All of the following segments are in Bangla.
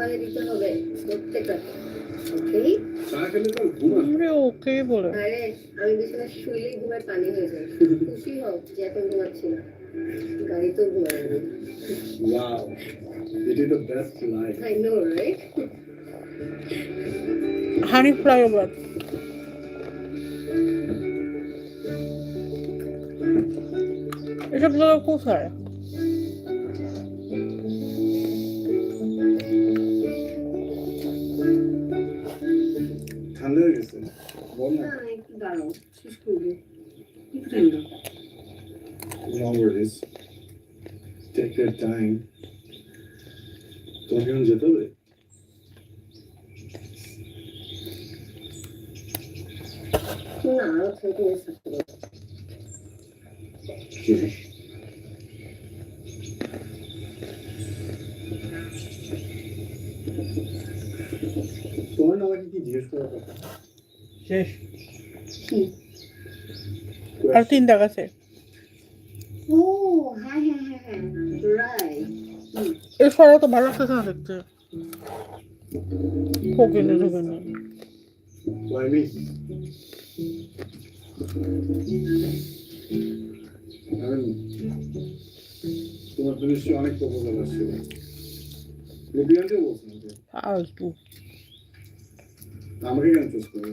বানিয়ে দিতে হবে প্রত্যেকটাকে আমরা বলে। আরে আমি বিছানায় শুইলেই ঘুমের পানি হয়ে যায়। খুশি হও যে এখন ঘুমাচ্ছি না। গাড়িতেও ঘুমাই আমি wow it is the best life I know right honey flyover এসব জায়গা কোথায়? গেছে বল না না একটু দাঁড়াও শেষ করবো একটু ঠান্ডা No worries. Take your time. তোমাকে এখন যেতে হবে না আরো থেকে মিস থাকতে তোমার না আমাকে কি জিজ্ঞেস করার কথা শেষ। আর তিনটা গেছে ও হ্যাঁ হ্যাঁ হ্যাঁ রাইট এই সরা তো ভালো লাগতেছে না দেখতে। ফকিনে ঢুকেনি তোমার তো নিশ্চয়ই অনেক লিপিয়ানকে বলছেন আমাকে কেন চুজ করবে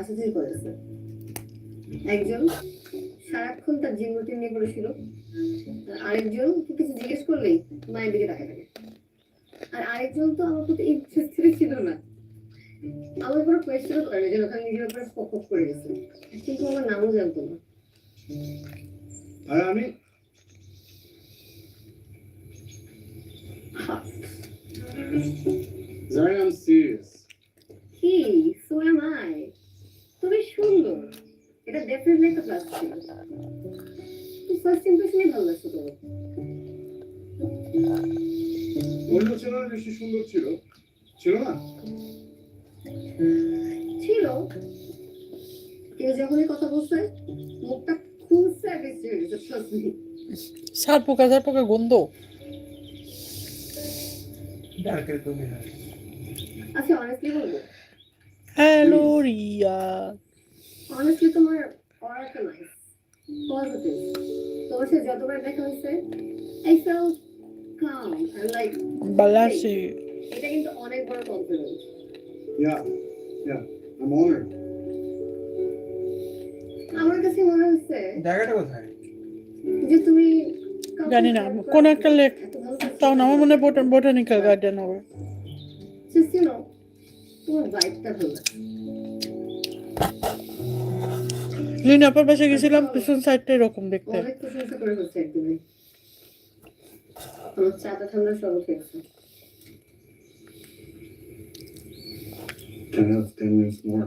বাসা থেকে করেছে। একজন সারাক্ষণ তার জিম নিয়ে পড়েছিল আরেকজন কিছু জিজ্ঞেস করলেই মায়ের দিকে তাকায় থাকে। আর আরেকজন তো আমার প্রতি ইন্টারেস্টেড ছিল না। আমার কোনো কোয়েশ্চেনও করে যে ওখানে নিজের উপরে ফোকাস করে গেছে। কিন্তু আমার নামও জানতো না। আর আমি? Zari, I'm serious. কি? সো এম আই তুমি সুন্দর। এটা ডেফিনেটলি একটা প্লাস ছিল ফার্স্ট ইমপ্রেশনই ভালো লাগছে তোমার। অন্য ছেলেরা বেশি সুন্দর ছিল। ছিল না? ছিল। কেউ যখনই কথা বলছে মুখটা খুলছে হয়ে সার পোকা সার পোকা গন্ধ। আচ্ছা অনেস্টলি বলব হ্যালো রিয়া অনেস্টলি তোমার অরাটা নাইস পজিটিভ তোমার সাথে যতবার দেখা হয়েছে I felt calm and like বালাসি এটা কিন্তু অনেক বড় complement Yeah, yeah. I'm honored. আমার কাছে মনে হচ্ছে জায়গাটা কোথায়? যে তুমি জানি না, কোন একটা লেক- তাও না আমার মনে হয় বোটানিক্যাল গার্ডেন হবে। Know, তোমার ভালো। লিনাপার পাশে গেছিলাম পিছন সাইডটা এরকম দেখতে অনেক প্রশংসা করে হচ্ছে একদিনে আমার চাটা ঠান্ডা সব খেয়েছে Can I have 10 minutes more?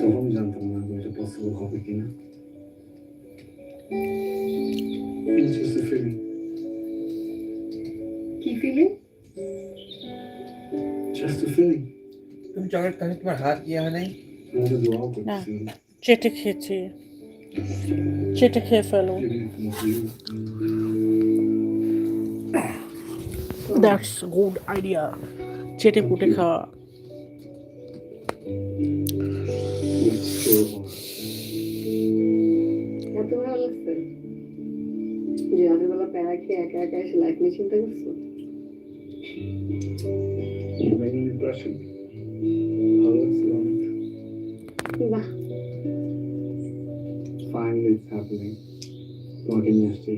তখন জানতাম না যে এটা পসিবল হবে কিনা. কি ফিলিং Just a feeling. তুমি চকলেট খাচ্ছ তোমার হাত ইয়ে হয় নাই? করছি। চেটে খেয়েছি। চেটে খেয়ে ফেলো. দ্যাটস গুড আইডিয়া চেটে পুটে খাওয়া। যে রাতের বেলা প্যারা খেয়ে একা একা এসে লাইফ নিয়ে চিন্তা করছ You. ভালো বাহ Finally it's happening. তোমাকে নিয়ে আসছি।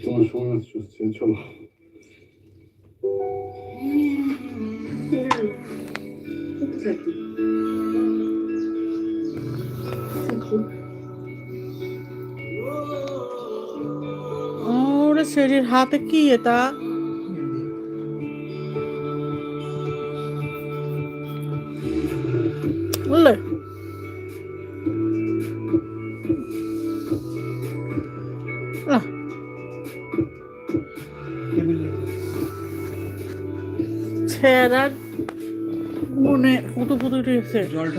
তোমার সময় নষ্ট হচ্ছে চলো থাকি থাকি শরীর হাতে কি এটা? ছেঁড়া মনে পুতু উঠেছে যাবে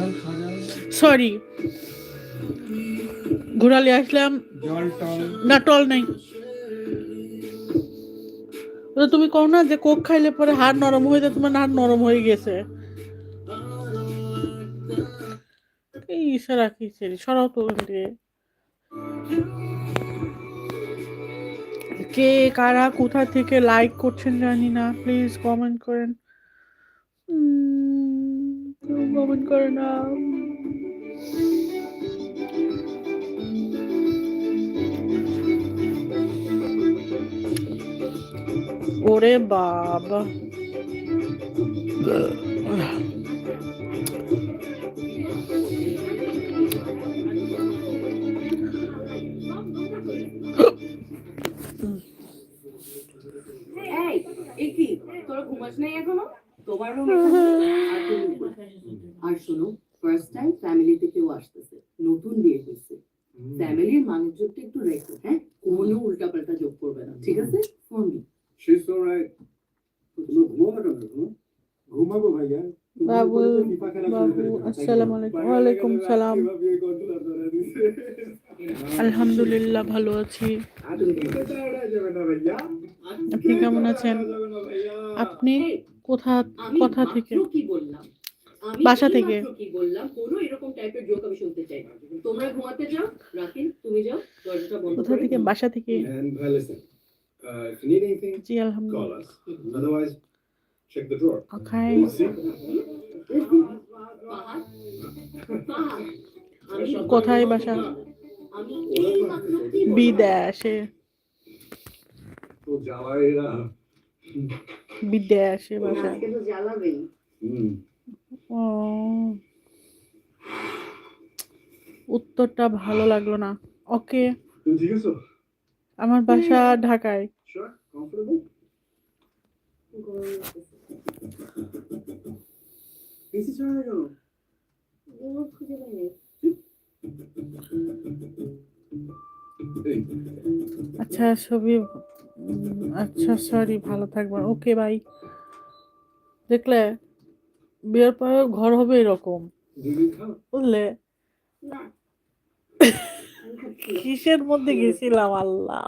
সরি। ঘোরালে আসলাম। না টল নাই। ওটা তুমি কও না যে কোক খাইলে পরে হাড় নরম হয়ে যায়, তোমার হাড় নরম হয়ে গেছে? এই ইশারা কি ছেড়ে সরাও তো ওখান কে কারা কোথা থেকে লাইক করছেন জানি না প্লিজ কমেন্ট করেন। কমেন্ট করে না। ওরে বাবা আর শোনো ফার্স্ট টাইম ফ্যামিলিতে কেউ আসতেছে। নতুন বিয়ে হয়েছে। ফ্যামিলির মানুষজনটা একটু রেখো হ্যাঁ? কোনো উল্টাপাল্টা যোগ করবে না ঠিক আছে ফোন She's alright. তুমি ঘুমাবো না কেন ঘুম? ঘুমাবো ভাইয়া তুমি বাবু, বলে তো FIFA খেলা শুরু বাবু, করে দাও। আসসালামু আলাইকুম। ওয়ালাইকুম সালাম। আলহামদুলিল্লাহ ভালো আছি। আপনি কেমন আছেন। আপনি কোথা কথা থেকে বাসা থেকে। কি বললাম কোনো এরকম টাইপের জোক আমি শুনতে চাই তোমরা ঘুমাতে যাও রাকিন তুমি যাও দরজাটা বন্ধ কোথা থেকে বাসা থেকে জি আলহামদুলিল্লাহ. Otherwise, check the drawer. ওকে কোথায় বাসা? বিদেশে বিদেশে বাসা। ও। উত্তরটা ভালো লাগল না। ওকে। আমার বাসা ঢাকায়। আচ্ছা ছবি আচ্ছা সরি ভালো থাকবেন ওকে বাই দেখলে, বিয়ের পরে ঘর হবে এরকম বুঝলে। কিসের মধ্যে গেছিলাম, আল্লাহ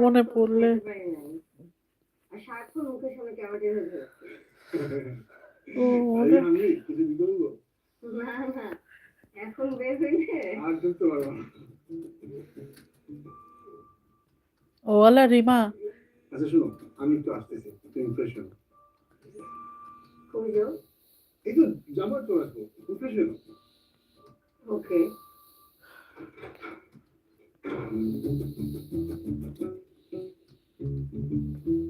মনে পড়লে। খাইতে পারি নাই। আর সারাক্ষণ মুখের সামনে ক্যামেরা হয়ে যাচ্ছে ও আমি কিছু দিতে বলব না না এখন বের হইলে আর ঢুকতে পারব না। ও রিমা। আচ্ছা শোনো আমি একটু আসতেছি তুমি ফ্রেশ হো কমে যাও এই তো যাবার তো আসব তুমি ফ্রেশ ওকে। মা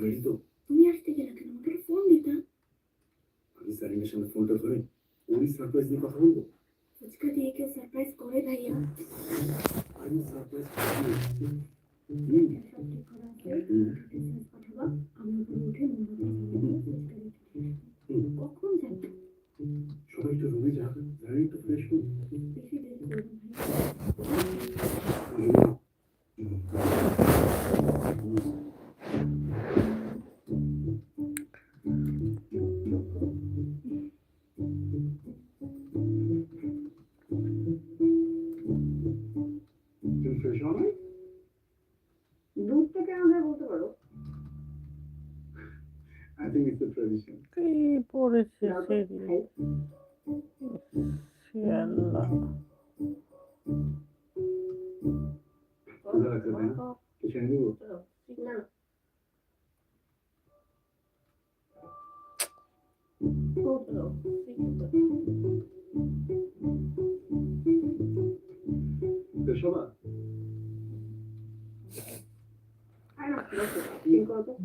রেডি তো? তুমি আসতে গেলে কেন? আমাকে ফোন দিতা আমি সারিনের সামনে ফোনটা ধরে ওই সারপ্রাইজ নিয়ে কথা বলব? ফুচকা দিয়ে কেউ সারপ্রাইজ করে ভাইয়া। আমি সারপ্রাইজ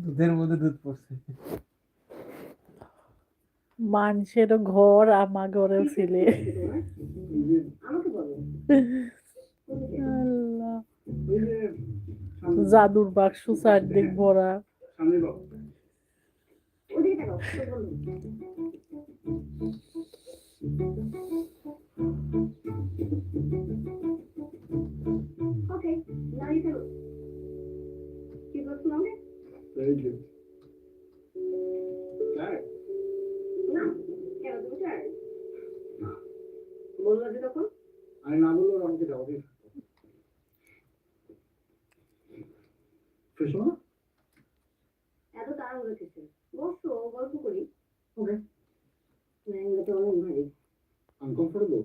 দুধের মধ্যে দুধ পড়ছে। মানুষের ঘর আমার ঘরেও ছিলে। আল্লাহ। জাদুর বাক্স চারদিক ভরা Okay, now you can. তো বলো ওকে নাও ইউ ক্যান কি করছ আমাকে ভেরি গুড তাই না কেন তুমি চাই না। বলল যে তখন আমি না বললেও আমাকে যাওয়া দিয়ে ফ্রেশ হও এত তাড়াহুড়ো কিসের বসো গল্প করি ওকে লেহেঙ্গাটা অনেক ভারী আনকমফোর্টেবল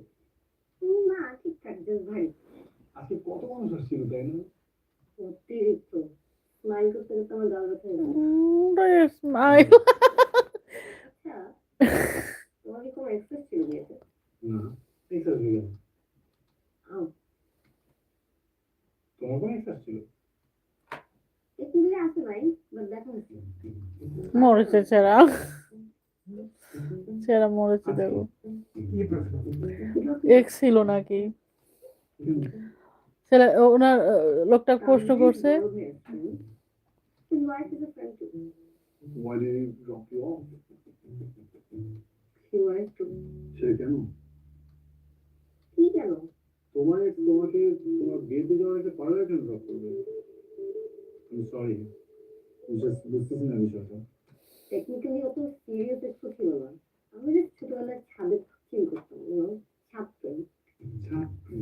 না ঠিকঠাক জাস্ট ভারী আজকে কত মানুষ আসছিল তাই না অতিরিক্ত স্মাইল করতে করতে আমার গলা ব্যথা হয়ে গেল স্মাইল আচ্ছা তোমার কোনো এক্সাস ছিল বাট দেখা হচ্ছে মরেছে ছেড়া ছেড়া মরেছে দেখো এক ছিল নাকি ছেলে ওনার লোকটা প্রশ্ন করছে. Why did he drop you off? Wanted to. সে কেন কি কেন? তোমার তোমাকে তোমার বিয়েতে যাওয়ার একটা পার্লার কেন ড্রপ করবে? সরি বুঝতেছি না বিষয়টা টেকনিক্যালি অত সিরিয়াস একটু ছিল না। আমি যে ছোটবেলায় ছাদে করতাম ইউনো ছাদ প্রেম। ছাত্রী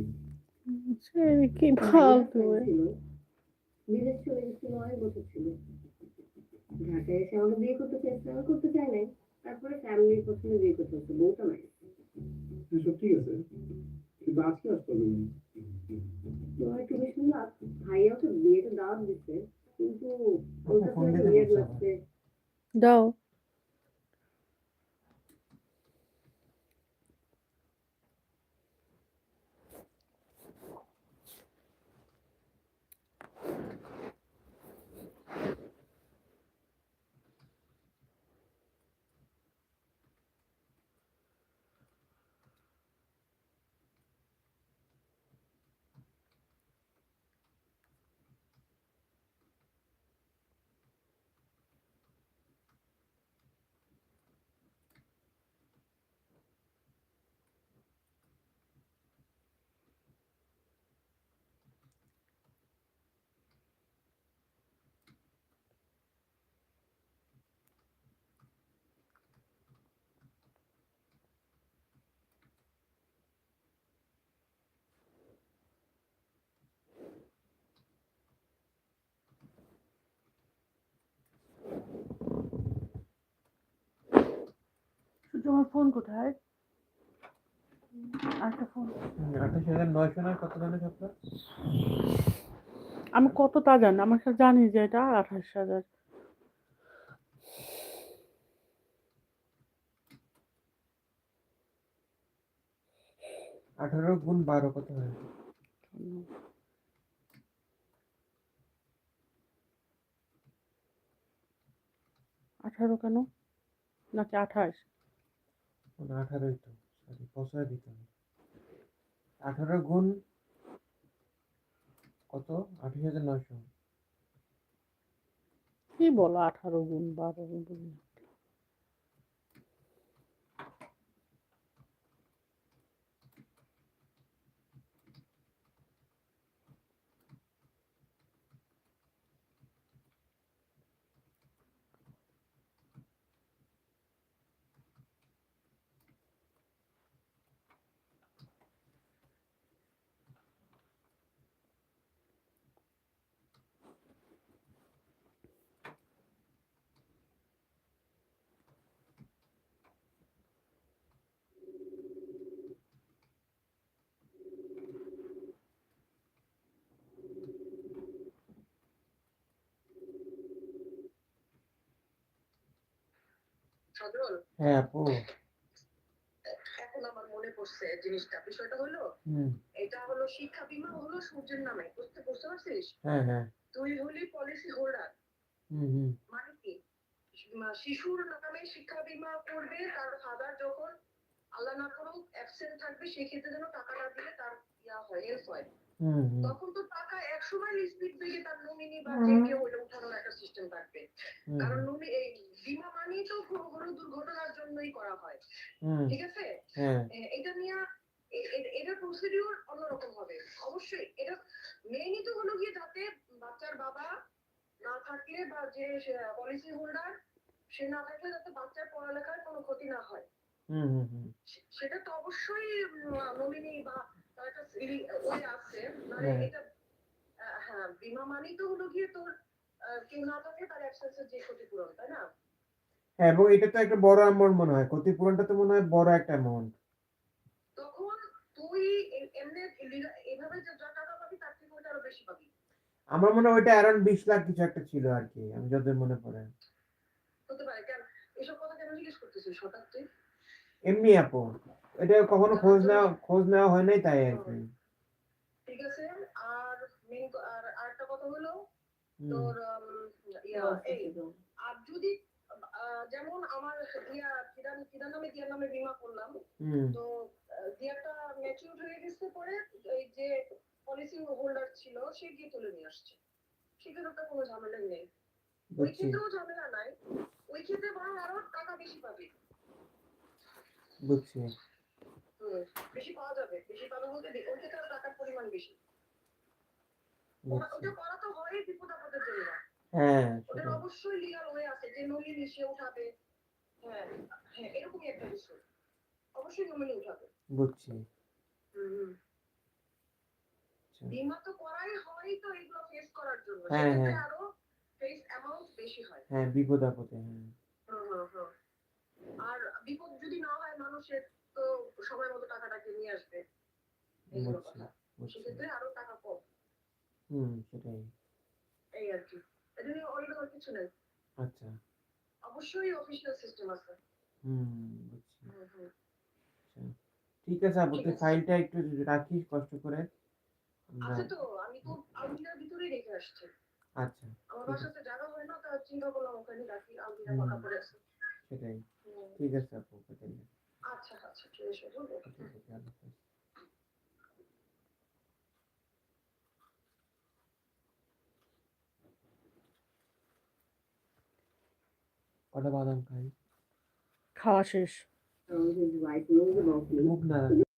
সে কি ফালতু ছিল। বিদেশ চলে গেছিল অনেক বছর ছিল। ঢাকায় এসে আমাকে বিয়ে করতে চেয়েছিল আমি করতে চাই নাই। তারপরে ফ্যামিলির পছন্দ বিয়ে করতে হচ্ছে বউটা নাই সব ঠিক আছে। কিন্তু আজকে আসতে হবে না। তোমার একটু বেশি লাভ ভাইয়া ওকে বিয়েতে দাওয়াত দিচ্ছে কিন্তু ওর কাছে ফোন দিতে বিয়ের বলছে লাগছে। দাও। তোমার ফোন কোথায়? ফোন আঠাশ হাজার নয়শো না কত আমি কত তা জানি আমার কাছে জানি যে এটা আঠাশ হাজার। আঠারো গুণ বারো কত হয়? আঠারো কেন? নাকি আঠাশ? মানে আঠারোই তো সরি বছরে দিতে আঠারো গুণ কত? আঠাশ হাজার নয়শো। কি বলো আঠারো গুণ বারো গুণ সজল? হ্যাঁ আপু। এখন আমার মনে পড়ছে জিনিসটা। বিষয়টা হলো এটা হলো শিক্ষা বীমা হলো সূর্যের নামে। বুঝতে বুঝতে পারছিস? হ্যাঁ হ্যাঁ। তুই হলি পলিসি হোল্ডার মানে কি? শিশুর নামে শিক্ষা বীমা করবে তার ফাদার যখন আল্লাহ না করুক অ্যাবসেন্ট থাকবে সেক্ষেত্রে যেন টাকা না দিলে তার ইয়া হয় হেল্প হয়। তখন তো টাকা এক সময় স্পিড দিকে তার নমিনি বা যে কেউ ওইটা উঠানোর একটা সিস্টেম থাকবে। কারণ নমি এই বীমা মানেই তো কোনো কোনো দুর্ঘটনার জন্যই করা হয়। ঠিক আছে? হ্যাঁ। এটা নিয়ে এ- এ- এটার প্রসিডিউর অন্যরকম হবে। অবশ্যই এটা মেইনই তো হলো গিয়ে যাতে বাচ্চার বাবা না থাকলে বা যে পলিসি হোল্ডার সে না থাকলে যাতে বাচ্চার পড়ালেখার কোনো ক্ষতি না হয়। সেটা তো অবশ্যই নমিনি বা তার একটা আছে। মানে হ্যাঁ। এটা হ্যাঁ বীমা মানেই তো হলো গিয়ে তোর কেউ না থাকে তার অ্যাবসেন্সের যে ক্ষতিপূরণ তাই না? হ্যাঁ এবং এটা তো একটা বড় অ্যামাউন্ট মনে হয়। ক্ষতিপূরণটা তো মনে হয় বড় একটা অ্যামাউন্ট তখন তুই এমনি লিগা- এভাবে যে টাকা পাবি তার থেকে ওইটা আরও বেশি পাবি। আমার মনে হয় ওইটা অ্যারাউন্ড বিশ লাখ কিছু একটা ছিল আর কি আমি যতদূর মনে পড়ে। হতে পারে। কেন? এসব কথা কেন জিজ্ঞেস করতেছিস হঠাৎ তুই? এমনি আপু এটা কখনো খোঁজ নেওয়া খোঁজ নেওয়া হয় নাই তাই আর কি। ঠিক আছে আর মেন আর আরেকটা কথা হলো তোর ইয়া এই আর যদি যেমন আমার দিয়া কিরান কিরান নামে দিয়ার নামে বীমা করলাম। তো দিয়াটা ম্যাচিউর হয়ে গেছে পরে এই যে পলিসি হোল্ডার ছিল সে গিয়ে তুলে নিয়ে আসছে। তো কোনো ঝামেলা নেই। ওই ক্ষেত্রেও ঝামেলা নাই। ওই ক্ষেত্রে বরং আরও টাকা বেশি পাবি। বুঝছি। বেশি পাওয়া যাবে। বেশি পাবে বলতে ওই ক্ষেত্রে টাকার পরিমাণ বেশি। ওটা ওটা করা তো হয় বিপদ আপদের জন্য। হ্যাঁ ওদের অবশ্যই লিগাল হয়ে আছে যে নমিনি সে উঠাবে। হ্যাঁ হ্যাঁ এরকমই একটা বিষয় অবশ্যই নমিনি উঠাবে। বুঝছি। হুম। আচ্ছা। তো করাই হয় তো এগুলো ফেস করার জন্য। হ্যাঁ, হ্যাঁ। আরও ফেস অ্যামাউন্ট বেশি হয়। হ্যাঁ বিপদ আপদে হ্যাঁ। আর বিপদ যদি না হয় মানুষের তো সময় মতো টাকাটাকে নিয়ে আসবে। সেক্ষেত্রে আরও টাকা কম। হুম সেটাই এই আর কি এটা নিয়ে অন্য কিছু নেই আচ্ছা অবশ্যই অফিসিয়াল সিস্টেম আছে হুম বুঝছি হুম, হুম। ঠিক আছে। আপু তুই ফাইলটা একটু রাখিস কষ্ট করে। আছে তো আমি তো আলমিরার ভিতরেই রেখে আসছি। আচ্ছা আমার। বাসাতে জায়গা হয় না তা চিন্তা করলাম ওখানে রাখি আলমিরা। পাকা পড়ে আছে। সেটাই। ঠিক আছে আপু তাহলে আচ্ছা আচ্ছা ঠিক আছে। কটা বাদাম খাই? খাওয়া শেষ। drive, rules of opening. Move.